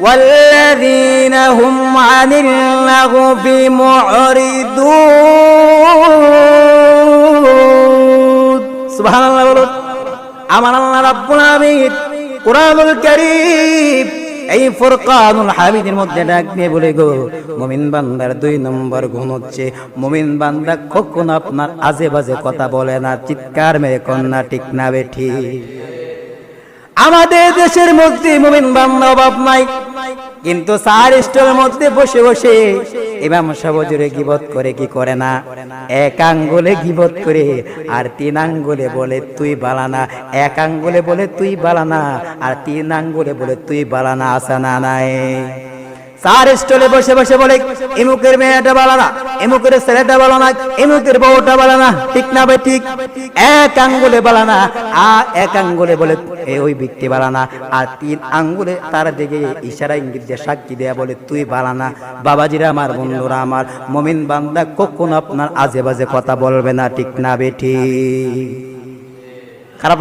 والذين هم عن اللغو معرضون سبحان الله বলুন আমার আল্লাহ রাব্বুল আলামিন কোরআনুল কারীম এই ফুরকানুল হামিদের মধ্যে ডাক দিয়ে বলে গো মুমিন বান্দার দুই নম্বর গুণ হচ্ছে মুমিন বান্দা কখন আপনার আজে বাজে কথা বলে না চিৎকার মেরে কন্যা ঠিক না বেঠি আমাদের দেশের মধ্যে মুমিন বান্দা অভাব নাই। কিন্তু চার স্টলের মধ্যে বসে বসে ইমাম সাবজুরে গিবত করে, কি করে না? এক আঙ্গুলে গিবত করে আর তিন আঙ্গুলে বলে, তুই বালানা এক আঙ্গুলে বলে, তুই বালানা আর তিন আঙ্গুলে বলে, তুই বালানা আসা না নাই? চার স্টলে বসে বসে বলে, এমুকের মেয়েটা বলা না, এমুকের ছেলেটা বলা না, এমুকের বউটা বলা না, ঠিক না ভাই ঠিক? এক আঙ্গুলে বলা, না। আর এক আঙ্গুলে বলে ওই ব্যক্তি বলা না। আর তিন আঙ্গুলে তার দিকে ইশারা ইঙ্গিত দিয়ে সাক্ষী দেয়া বলে, তুই বলা না। বাবাজিরা আমার, বন্ধুরা আমার, মমিন বান্দা কখন আপনার আজে বাজে কথা বলবে না, ঠিক না বেঠি খারাপ